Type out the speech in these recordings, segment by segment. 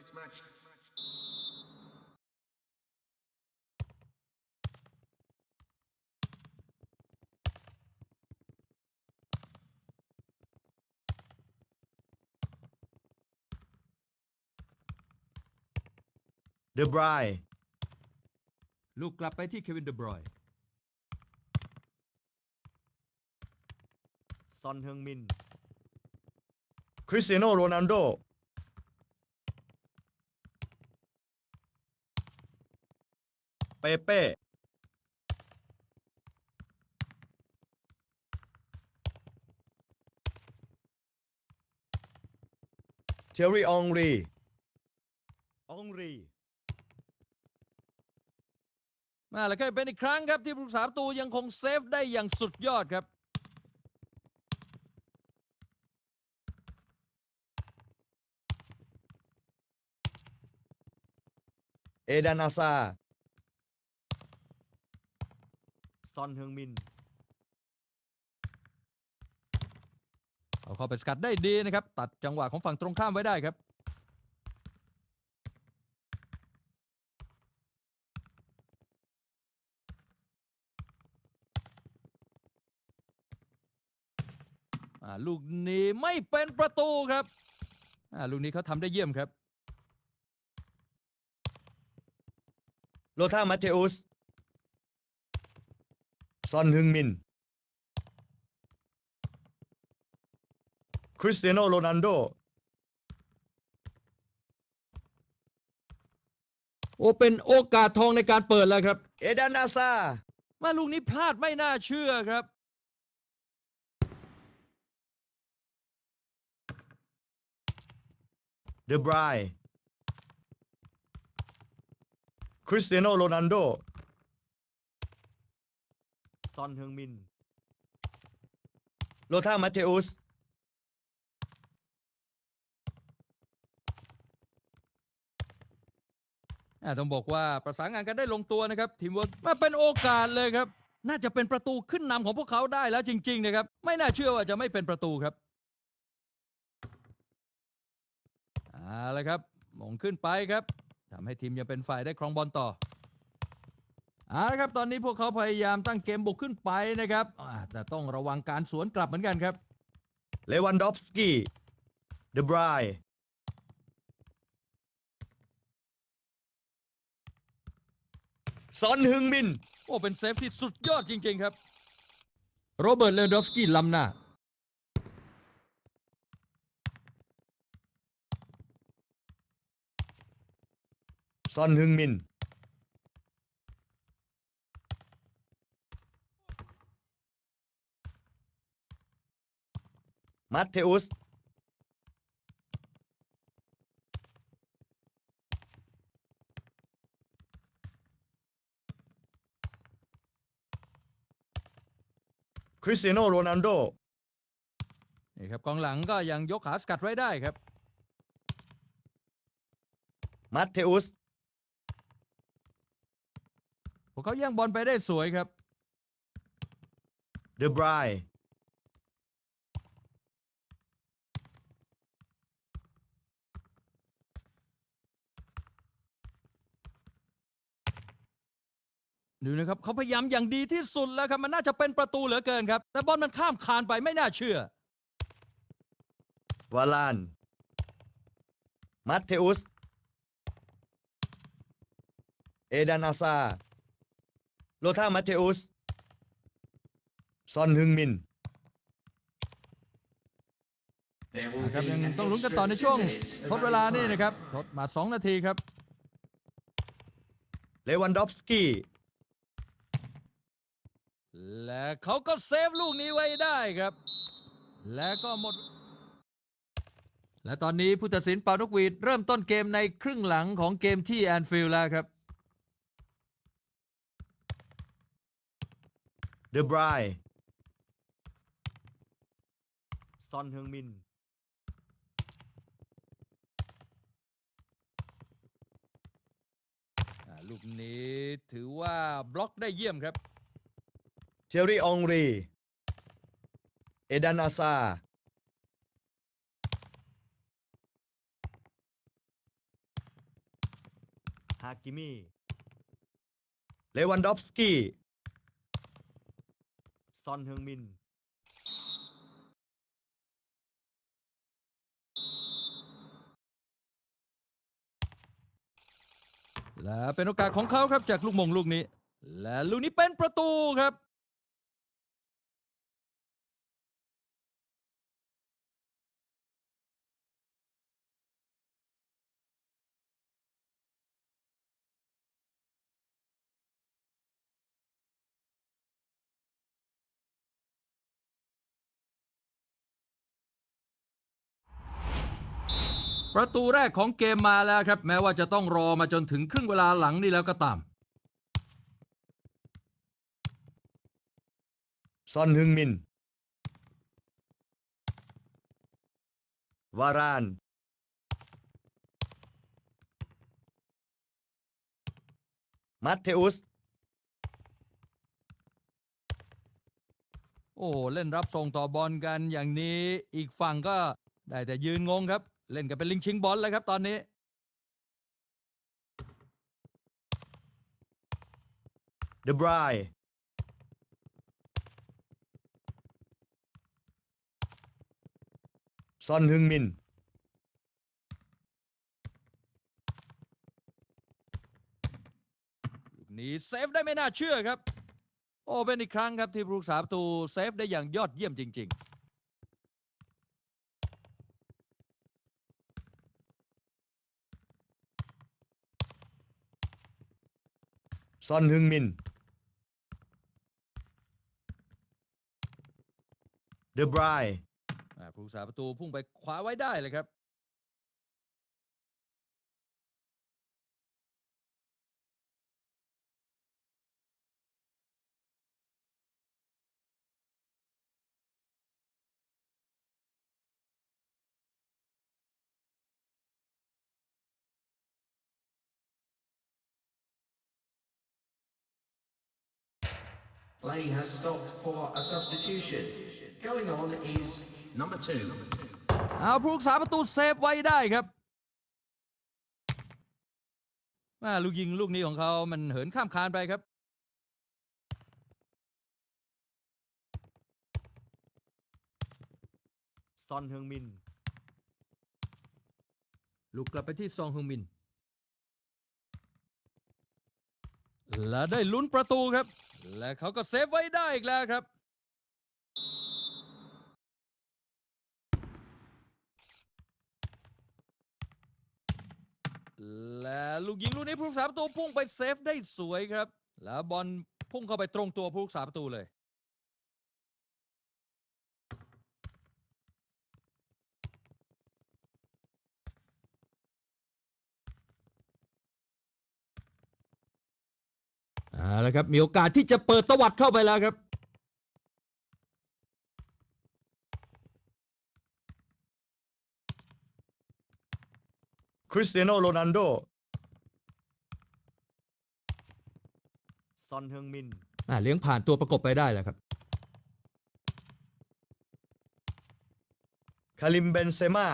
เดบรายลูกกลับไปที่เควินเดบรอยน์ซอนเฮึงมิน คริสเตียโนโรนัลโด เปเป้เทอรี่อองรีอองรีมาแล้วก็เป็นอีกครั้งครับที่ผู้รักษาประตูยังคงเซฟได้อย่างสุดยอดครับ เอดานาซา ซอนเฮึงมิน เอาเข้าไปสกัดได้ดีนะครับ ตัดจังหวะของฝั่งตรงข้ามไว้ได้ครับ อ่าลูกนี้ไม่เป็นประตูครับ อ่าลูกนี้เขาทำได้เยี่ยมครับ โลธามาเทอุส ซอนฮึงมิน คริสเตียโนโรนัลโด โอเป็นโอกาสทองในการเปิดแล้วครับ เอดานาซาว่าลูกนี้พลาดไม่น่าเชื่อครับ เดบราย คริสเตียโนโรนัลโดซ อนเฮึงมิน โลธามาเทอุส อ่าต้องบอกว่าประสานงานกันได้ลงตัวนะครับ ทีมเวิร์กมาเป็นโอกาสเลยครับ น่าจะเป็นประตูขึ้นนำของพวกเขาได้แล้วจริง ๆ นะครับ ไม่น่าเชื่อว่าจะไม่เป็นประตูครับเอาละครับมงขึ้นไปครับทำให้ทีมยังเป็นฝ่ายได้ครองบอลต่อ เอาละครับตอนนี้พวกเขาพยายามตั้งเกมบุกขึ้นไปนะครับอ่าแต่ต้องระวังการสวนกลับเหมือนกันครับ เลวันดอฟสกี้ เดบรายซอนฮึงมิน โอ้เป็นเซฟที่สุดยอดจริง ๆ ครับ โรเบิร์ตเลวดอฟสกี้ล้ำหน้า ซอนฮึงมิน มัตเทอุส คริสเตียโนโรนัลโด นี่ครับกองหลังก็ยังยกขาสกัดไว้ได้ครับ มัตเทอุส พวกเขาแย่งบอลไปได้สวยครับ เดบราย ดูนะครับเขาพยายามอย่างดีที่สุดแล้วครับมันน่าจะเป็นประตูเหลือเกินครับแต่บอลมันข้ามคานไปไม่น่าเชื่อ วาลาน มัตเทอุส เอดานาซา โลธามัตเทอุส ซอนฮึงมิน นะครับยังต้องลุ้นกันต่อในช่วงทดเวลานี่นะครับทดมา 2 นาทีครับ เลวันดอฟสกี้ และเขาก็เซฟลูกนี้ไว้ได้ครับ และก็หมด และตอนนี้ผู้ตัดสินเป่านกหวีดเริ่มต้นเกมในครึ่งหลังของเกมที่แอนฟิลด์แล้วครับ เดบรายซอนฮึงมิน อ่าลูกนี้ถือว่าบล็อกได้เยี่ยมครับ เทอรี่อองรี เอดานาซา ฮากิมิเลวันดอฟสกี้ ซอนเฮงมิน และเป็นโอกาสของเขาครับจากลูกมงลูกนี้ และลูกนี้เป็นประตูครับ ประตูแรกของเกมมาแล้วครับ แม้ว่าจะต้องรอมาจนถึงครึ่งเวลาหลังนี่แล้วก็ตาม ซอนฮึงมิน วาราน มัตเทอุส โอ้โหเล่นรับส่งต่อบอลกันอย่างนี้อีกฝั่งก็ได้แต่ยืนงงครับ เล่นกันเป็นลิงชิงบอลเลยครับตอนนี้เดบรายซอนฮึงมินลูกนี้เซฟได้ไม่น่าเชื่อครับ โอ้เป็นอีกครั้งครับที่ผู้รักษาประตูเซฟได้อย่างยอดเยี่ยมจริง ซอนฮึงมิน เดบรายอ่าผู้รักษาประตูพุ่งไปคว้าไว้ได้เลยครับ Play has stopped for a substitution. Going on is number two. เอาผู้รักษาประตูเซฟไว้ได้ครับอ่าลูกยิงลูกนี้ของเขามันเหินข้ามคานไปครับ ซอนฮึงมิน ลูกกลับไปที่ซองฮึงมิน และได้ลุ้นประตูครับ และเขาก็เซฟไว้ได้อีกแล้วครับ และลูกยิงลูกนี้ผู้รักษาประตูพุ่งไปเซฟได้สวยครับ แล้วบอลพุ่งเข้าไปตรงตัวผู้รักษาประตูเลย เอาละครับมีโอกาสที่จะเปิดตวัดเข้าไปแล้วครับ คริสเตียโนโรนัลโด ซอนเฮึงมิน อ่าเลี้ยงผ่านตัวประกบไปได้แล้วครับ คาริมเบนเซม่า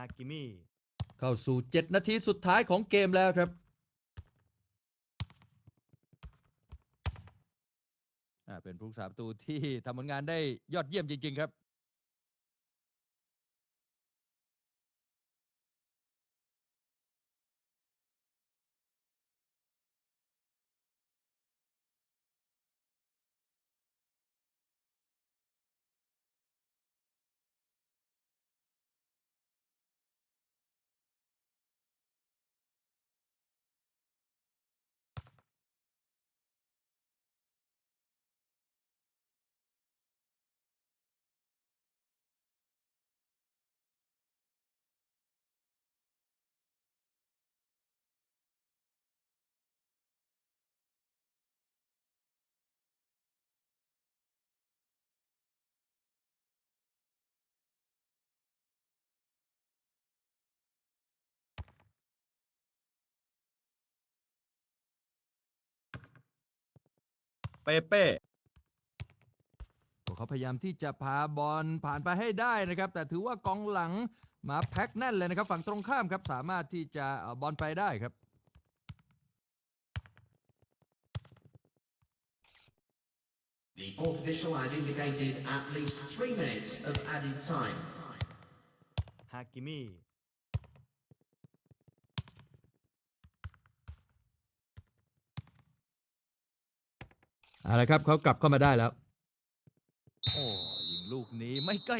ากิมิเข้าสู่ 7 นาทีสุดท้ายของเกมแล้วครับอ่าเป็นผู้สาประตูที่ทำผลงานได้ยอดเยี่ยมจริง ๆ ครับ เปเป้ พวกเขาพยายามที่จะพาบอลผ่านไปให้ได้นะครับ แต่ถือว่ากองหลังมาแพ็คแน่นเลยนะครับ ฝั่งตรงข้ามครับสามารถที่จะเอาบอลไปได้ครับ The fourth official has indicated at least three minutes of added time. ฮากิมิ เอาละครับเขากลับเข้ามาได้แล้ว โอ้ยิงลูกนี้ไม่ใกล้